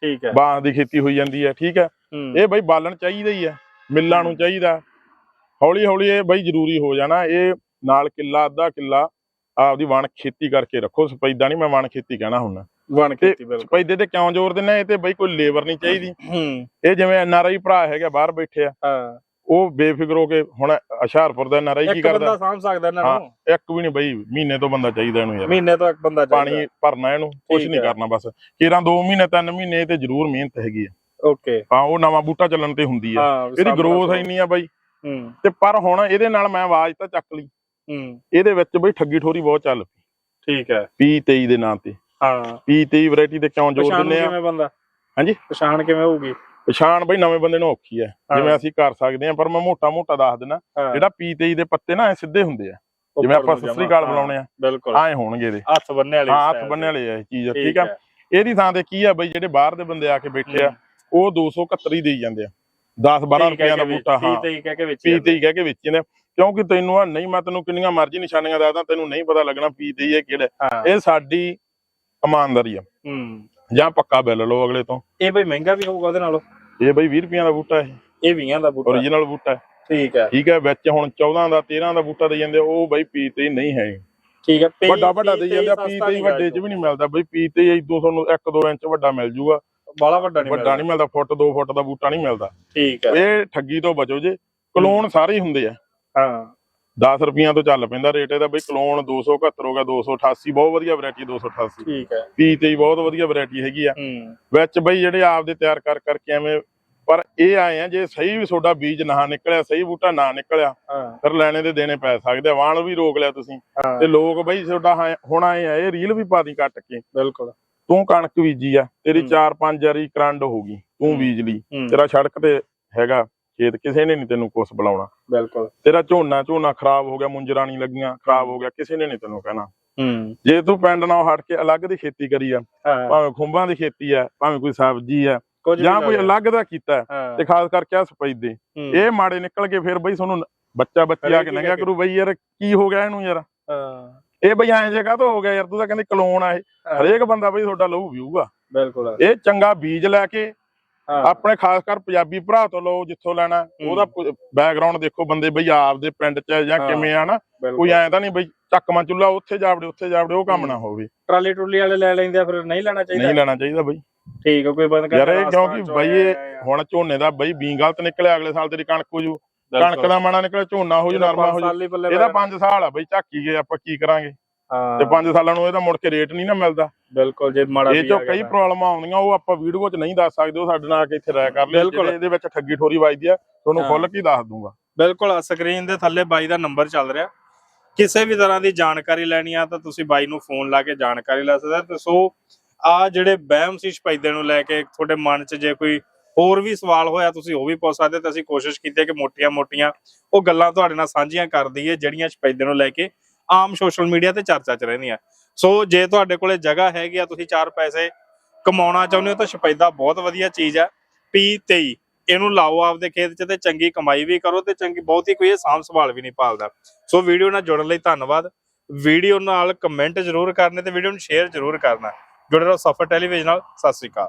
ਠੀਕ ਹੈ। ਬਾਂਸ ਦੀ ਖੇਤੀ ਹੋਈ ਜਾਂਦੀ ਹੈ ਠੀਕ ਹੂੰ, ਇਹ ਬਈ ਬਾਲਣ ਚਾਹੀਦਾ ਹੀ ਹੈ ਮਿੱਲਾਂ ਨੂੰ ਚਾਹੀਦਾ। ਹੌਲੀ ਹੌਲੀ ਇਹ ਬਈ ਜ਼ਰੂਰੀ ਹੋ ਜਾਣਾ ਇਹ ਨਾਲ ਕਿੱਲਾ ਅੱਧਾ ਕਿੱਲਾ ਆਪਦੀ ਵਣ ਖੇਤੀ ਕਰਕੇ ਰੱਖੋ ਸਪੈਦਾ ਨਹੀਂ ਮੈਂ ਵਣ ਖੇਤੀ ਕਹਿਣਾ ਹੁਣ ਵਣ ਖੇਤੀ ਬਿਲਕੁਲ। ਸਪੈਦੇ ਤੇ ਕਿਉਂ ਜ਼ੋਰ ਦਿੰਨਾ ਇਹ ਤੇ ਬਈ ਕੋਈ ਲੇਬਰ ਨਹੀਂ ਚਾਹੀਦੀ। ਇਹ ਜਿਵੇਂ ਐਨਆਰਆਈ ਭਰਾ ਹੈਗਾ ਬਾਹਰ ਬੈਠੇ ਆ ਹਾਂ। ਉਹ ਬੇਫਿਕਰ ਹੋ ਕੇ ਹੁਣ ਹੁਸ਼ਿਆਰਪੁਰ ਦਾ ਐਨਆਰਆਈ ਕੀ ਇੱਕ ਕਰਦਾ? ਬੰਦਾ ਸਾਂਭ ਸਕਦਾ ਇਹਨਾਂ ਨੂੰ। ਇੱਕ ਵੀ ਨਹੀਂ ਬਈ ਮਹੀਨੇ ਤੋਂ ਬੰਦਾ ਚਾਹੀਦਾ ਇਹਨੂੰ ਯਾਰ। ਮਹੀਨੇ ਤੋਂ ਇੱਕ ਬੰਦਾ ਚਾਹੀਦਾ। ਪਾਣੀ ਭਰਨਾ ਇਹਨੂੰ ਕੁਝ ਨਹੀਂ। ਕਰਨਾ ਬਸ। ਕਿਰਾਂ 2 ਮਹੀਨੇ 3 ਮਹੀਨੇ ਤੇ ਜ਼ਰੂਰ ਮਿਹਨਤ ਹੈਗੀ ਆ। ਓਕੇ। ਹਾਂ ਉਹ ਨਵਾਂ ਬੂਟਾ ਚੱਲਣ ਤੇ ਹੁੰਦੀ ਆ। ਇਹਦੀ ਗਰੋਥ। ਇੰਨੀ ਆ ਬਾਈ। ਤੇ ਪਰ ਹੁਣ ਇਹਦੇ ਨਾਲ ਮੈਂ ਆਵਾਜ਼ ਤਾਂ ਚੱਕ ਲਈ। ਹੂੰ। ਇਹਦੇ ਵਿੱਚ ਬਈ ਠੱਗੀ ਠੋਰੀ ਬਹੁਤ ਚੱਲ ਪਈ। ਠੀਕ ਹੈ। P23 ਦੇ ਨਾਂ ਤੇ। ਹਾਂ। P23 ਵੈਰਾਈਟੀ ਤੇ ਕਿਉਂ ਜ਼ੋਰ ਦਿੰਦੇ ਆ? ਕਿਵੇਂ ਬੰਦਾ? ਹਾਂਜੀ? ਪਛਾਣ ਕਿਵੇਂ ਹੋਊਗੀ? ਪਛਾਣ ਬਈ ਨਵੇਂ ਬੰਦੇ ਨੂੰ ਔਖੀ ਹੈ। ਜਿਵੇਂ ਅਸੀਂ ਕਰ ਸਕਦੇ ਆ ਪਰ ਮੈਂ ਮੋਟਾ ਮੋਟਾ ਦੱਸ ਦਿੰਦਾ। ਜਿਹੜਾ P23 ਦੇ ਪੱਤੇ ਨਾ ਐ ਸਿੱਧੇ ਹੁੰਦੇ ਆ। ਜਿਵੇਂ ਆਪਾਂ ਨੂੰ ਸਤਿ ਸ੍ਰੀ ਜਮਾਂ, ਅਕਾਲ ਹਾਂ, ਬੁਲਾਉਣੇ ਆ। ਬਿਲਕੁਲ। ਐ ਹੋਣਗੇ ਇਹਦੇ। ਹੱਥ ਬੰਨੇ ਵਾਲੇ ਹਾਂ ਹੱਥ ਬੰਨੇ ਵਾਲੇ ਆ ਇਹ ਚੀਜ਼। ਠੀਕ ਆ? ਇਹਦੀ ਥਾਂ ਤੇ ਕੀ ਆ ਬਈ ਜਿਹੜੇ ਬਾਹਰ ਦੇ ਬੰਦੇ ਆ ਕੇ ਬੈਠੇ ਆ ਉਹ 271 ਹੀ ਦੇਈ ਜਾਂਦੇ ਆ। 10 12 ਰੁਪਏ ਦਾ ਬੂਟਾ ਹਾਂ। ਪੀ ਤੇ ਕਹਿ ਕੇ ਵਿੱਚ ਪੀ ਤੇ ਹੀ ਕਹਿ ਕੇ ਵੇਚੀ ਆ। ਕਿਉਂਕਿ ਤੈਨੂੰ ਆ ਨਹੀਂ ਮੈਂ ਤੈਨੂੰ ਕਿੰਨੀਆਂ ਮਰਜ਼ੀ ਨਿਸ਼ਾਨੀਆਂ ਦੱਸਦਾ ਤੈਨੂੰ ਨਹੀਂ ਪਤਾ ਲੱਗਣਾ ਪੀ ਤੇ ਹੀ ਇਹ ਕਿਹੜਾ। ਇਹ ਸਾਡੀ ਇਮਾਨਦਾਰੀ ਆ। ਹੂੰ। ਜਾਂ ਪੱਕਾ ਬਿੱਲ ਲਓ ਅਗਲੇ ਤੋਂ। ਇਹ ਬਈ ਮਹਿੰਗਾ ਵੀ ਹੋਊਗਾ ਉਹਦੇ ਨਾਲੋਂ। ਇਹ ਬਈ 20 ਰੁਪਈਆਂ ਦਾ ਬੂਟਾ ਇਹ। ਇਹ 20 ਦਾ ਬੂਟਾ। ਓਰੀਜਨਲ ਬੂਟਾ ਹੈ। ਠੀਕ ਹੈ। ਠੀਕ ਹੈ ਵਿੱਚ ਹੁਣ 14 ਦਾ 13 ਦਾ ਬੂਟਾ ਦੇ ਜਾਂਦੇ ਉਹ ਬਈ ਪੀ ਤੇ ਹੀ ਨਹੀਂ ਹੈ। ਠੀਕ ਹੈ ਵੱਡਾ ਵੱਡਾ ਦੇ ਜਾਂਦੇ ਆ ਸਸਤਾ ਪੀ ਤੇ ਹੀ ਨੀ ਵੱਡੇ ਚ ਵੀ ਨਹੀਂ ਮਿਲਦਾ। ਬਈ ਪੀ ਤੇ ਹੀ ਇਦੋਂ ਤੁਹਾਨੂੰ 1-2 ਇੰਚ ਵੱਡਾ ਮਿਲ ਜੂਗਾ। ਬਾਲਾ ਵੱਡਾ ਨਹੀਂ ਵੱਡਾ ਨਹੀਂ ਮਿਲਦਾ। ਫੁੱਟ 2 ਫੁੱਟ ਦਾ ਬੂਟਾ ਨਹੀਂ ਮਿਲਦਾ। ਠੀਕ ਹੈ। ਇਹ ਠੱਗੀ ਤੋਂ ਬਚੋ ਜੇ ਕਲੋਨ ਸਾਰੇ ਹੀ ਹੁੰਦੇ ਆ। ਹਾਂ। 10 ਰੁਪਈਆਂ ਤੋਂ ਚੱਲ ਪੈਂਦਾ ਰੇਟ ਇਹਦਾ ਬਈ ਕਲੋਨ 271 ਹੋ ਗਿਆ 288 ਬਹੁਤ ਵਧੀਆ ਵੈਰਾਈਟੀ 288 ਠੀਕ ਹੈ। ਪੀ ਤੇ ਹੀ ਬਹੁਤ ਵਧੀਆ ਵੈਰਾਈਟੀ ਹੈਗੀ ਆ। ਵਿੱਚ ਬਈ ਜਿਹੜੇ ਆਪਦੇ ਤਿਆਰ ਕਰ ਕਰਕੇ ਐਵੇਂ ਪਰ ਇਹ ਆਏ ਆ ਜੇ ਸਹੀ ਵੀ ਤੁਹਾਡਾ ਬੀਜ ਨਾ ਨਿਕਲਿਆ ਸਹੀ ਬੂਟਾ ਨਾ ਨਿਕਲਿਆ ਫਿਰ ਲੈਣੇ ਦੇ ਦੇਣੇ ਪੈ ਸਕਦੇ ਆ। ਵਾਣ ਵੀ ਰੋਕ ਲਿਆ ਤੁਸੀਂ। ਤੇ ਲੋਕ ਬਈ ਤੁਹਾਡਾ ਹੁਣ ਆਏ ਆ ਇਹ ਰੀਲ ਵੀ ਪਾਦੀ ਕੱਟ ਕੇ। ਬਿਲਕੁਲ। ਤੂੰ ਕਣਕ ਬੀਜੀ ਆ ਤੇਰੀ ਹੂੰ। 4-5 ਵਾਰੀ ਕਰੰਡ ਹੋ ਗਈ ਤੂੰ। ਬੀਜ ਲਈ। ਤੇਰਾ ਸੜਕ ਤੇ ਹੈਗਾ ਖੇਤ ਕਿਸੇ ਨੇ ਨਹੀਂ ਤੈਨੂੰ ਕੁਛ ਬੁਲਾਉਣਾ। ਬਿਲਕੁਲ। ਤੇਰਾ ਝੋਨਾ ਝੋਨਾ ਖਰਾਬ ਹੋ ਗਿਆ ਮੁੰਜਰਾ ਨਹੀਂ ਲੱਗੀਆਂ ਖਰਾਬ ਹੋ ਗਿਆ ਕਿਸੇ ਨੇ ਨਹੀਂ ਤੈਨੂੰ ਕਹਿਣਾ। ਹੂੰ। ਜੇ ਤੂੰ ਪਿੰਡ ਨਾਲ ਹਟ ਕੇ ਅਲੱਗ ਦੀ ਖੇਤੀ ਕਰੀ ਆ ਭਾਵੇਂ ਖੁੰਬਾਂ ਦੀ ਖੇਤੀ ਆ ਭਾਵੇਂ ਕੋਈ ਸਬਜ਼ੀ ਆ ਜਾਂ ਕੋਈ। ਅਲੱਗ ਦਾ ਕੀਤਾ ਤੇ ਖਾਸ ਕਰਕੇ ਆ ਸਪੈਦੇ ਇਹ ਮਾੜੇ ਨਿਕਲ ਕੇ ਫਿਰ ਬਈ ਤੁਹਾਨੂੰ ਬੱਚਾ ਬੱਚੀ ਆ ਕੇ ਲੰਘਿਆ ਕਰੂ ਬਈ ਯਾਰ ਕੀ ਹੋ ਗਿਆ ਇਹਨੂੰ ਯਾਰ? ਹਾਂ। ਇਹ ਬਈ ਐਂ ਜਗ੍ਹਾ ਤੋਂ ਹੋ ਗਿਆ ਯਾਰ ਤੂੰ ਤਾਂ ਕਹਿੰਦੇ ਕਲੋਨ ਆ ਇਹ। ਹਰੇਕ ਬੰਦਾ ਬਈ ਤੁਹਾਡਾ ਲਹੂ ਵਿਊਗਾ ਬਿਲਕੁਲ। ਇਹ ਚੰਗਾ ਬੀਜ ਲੈ ਕੇ ਆਪਣੇ ਖਾਸ ਕਰ ਪੰਜਾਬੀ ਭਰਾ ਤੋਂ ਲਓ ਜਿੱਥੋਂ ਲੈਣਾ ਉਹਦਾ ਬੈਕਗ੍ਰਾਉਂਡ ਦੇਖੋ ਬੰਦੇ ਬਈ ਆਪਦੇ ਪਿੰਡ ਚ ਜਾਂ ਕਿਵੇਂ ਆ ਨਾ ਕੋਈ ਐਂ ਤਾਂ ਨਹੀਂ ਬਈ ਚੱਕਮਾ ਚੁੱਲਾ ਉੱਥੇ ਜਾਵੜੇ ਉੱਥੇ ਜਾਵੜੇ ਉਹ ਕੰਮ ਨਾ ਹੋਵੇ। ਟਰਾਲੀ ਟੁਰਲੀ ਵਾਲੇ ਲੈ ਲੈਂਦੇ ਆ ਫਿਰ ਨਹੀਂ ਲੈਣਾ ਚਾਹੀਦਾ? ਨਹੀਂ ਲੈਣਾ ਚਾਹੀਦਾ ਬਈ। ਠੀਕ ਹੈ ਕੋਈ ਬੰਦ ਯਾਰ ਇਹ ਕਿਉਂਕਿ ਬਈ ਇਹ ਹੁਣ ਝੋਨੇ ਦਾ ਬਈ ਬੀ ਗਲਤ ਨਿਕਲਿਆ ਅਗਲੇ ਸਾਲ ਤੇਰੀ ਕਣਕ ਹੋ ਜੂ। ਕਣਕ ਦਾ ਮਾਣਾ ਨਿਕਲਿਆ ਝੋਨਾ ਹੋ ਜੂ ਨਰਮਾ ਹੋ ਜੂ। ਇਹਦਾ 5 ਸਾਲ ਆ ਬਈ ਝਾਕੀ ਗਏ ਆਪਾਂ ਕੀ ਕਰਾਂਗੇ? ਹਾਂ। ਤੇ 5 ਸਾਲਾਂ ਨੂੰ ਇਹਦਾ ਮੁੜ ਕੇ ਰੇਟ ਨਹੀਂ ਨਾ ਮਿਲਦਾ। ਬਿਲਕੁਲ ਜੇ ਮਾੜਾ ਇਹ ਚੋਂ ਕਈ ਪ੍ਰੋਬਲਮਾਂ ਆਉਂਦੀਆਂ ਉਹ ਆਪਾਂ ਵੀਡੀਓ 'ਚ ਨਹੀਂ ਦੱਸ ਸਕਦੇ ਉਹ ਸਾਡੇ ਨਾਲ ਆ ਕੇ ਇੱਥੇ ਰਾਇ ਕਰ ਲਿਓ ਬਿਲਕੁਲ। ਇਹਦੇ ਵਿੱਚ ਠੱਗੀ ਠੋਰੀ ਵੱਜਦੀ ਆ ਤੁਹਾਨੂੰ। ਖੁੱਲ ਕੇ ਦੱਸ ਦੂੰਗਾ। ਬਿਲਕੁਲ ਆ ਸਕਰੀਨ ਦੇ ਥੱਲੇ ਬਾਈ ਦਾ ਨੰਬਰ ਚੱਲ ਰਿਹਾ। ਕਿਸੇ ਵੀ ਤਰ੍ਹਾਂ ਦੀ ਜਾਣਕਾਰੀ ਲੈਣੀ ਆ ਤਾਂ ਤੁਸੀਂ ਬਾਈ ਨੂੰ ਫੋਨ ਲਾ ਕੇ ਜਾਣਕਾਰੀ ਲੈ ਸਕਦੇ ਤੇ ਸੋ ਆ ਜਿਹੜੇ ਵਹਿਮ ਸੀ ਸ਼ਪੈਦੇ ਨੂੰ ਲੈ ਕੇ ਤੁਹਾਡੇ ਮਨ 'ਚ ਜੇ ਕੋਈ ਹੋਰ ਵੀ ਸਵਾਲ ਹੋਇਆ, ਤੁਸੀਂ ਉਹ ਵੀ ਪੁੱਛ ਸਕਦੇ ਹੋ, ਤੇ ਅਸੀਂ ਕੋਸ਼ਿਸ਼ ਕੀਤੀ ਹੈ ਕਿ ਮੋਟੀਆਂ-ਮੋਟੀਆਂ ਉਹ ਗੱਲਾਂ ਤੁਹਾਡੇ ਨਾਲ ਸਾਂਝੀਆਂ ਕਰ ਦਈਏ, ਜਿਹੜੀਆਂ ਸ਼ਪੈਦੇ ਨੂੰ ਲੈ ਕੇ ਆਮ ਸੋਸ਼ਲ ਮੀਡੀਆ ਤੇ ਚਰਚਾ 'ਚ ਰਹਿੰਦੀਆਂ। ਸੋ ਜੇ ਤੁਹਾਡੇ ਕੋਲੇ ਜਗ੍ਹਾ ਹੈਗੀ ਆ, ਤੁਸੀਂ ਚਾਰ ਪੈਸੇ ਕਮਾਉਣਾ ਚਾਹੁੰਦੇ ਹੋ, ਤਾਂ ਸ਼ਪੈਦਾ ਬਹੁਤ ਵਧੀਆ ਚੀਜ਼ ਹੈ P23 ਇਹਨੂੰ ਲਾਓ ਆਪਦੇ ਖੇਤ 'ਚ ਤੇ ਚੰਗੀ ਕਮਾਈ ਵੀ ਕਰੋ ਤੇ ਚੰਗੀ, ਬਹੁਤੀ ਕੋਈ ਇਹ ਸਾਂਭ ਸੰਭਾਲ ਵੀ ਨਹੀਂ ਪਾਲਦਾ ਸੋ ਵੀਡੀਓ ਨਾਲ ਜੁੜਨ ਲਈ ਧੰਨਵਾਦ। ਵੀਡੀਓ ਨਾਲ ਕਮੈਂਟ ਜ਼ਰੂਰ ਕਰਨੇ ਤੇ ਵੀਡੀਓ ਨੂੰ ਸ਼ੇਅਰ ਜ਼ਰੂਰ ਕਰਨਾ। ਜੁੜੇ ਰਹੋ ਸਫਰ ਟੈਲੀਵਿਜ਼ਨ ਨਾਲ, ਸਤਿ ਸ੍ਰੀ ਅਕਾਲ।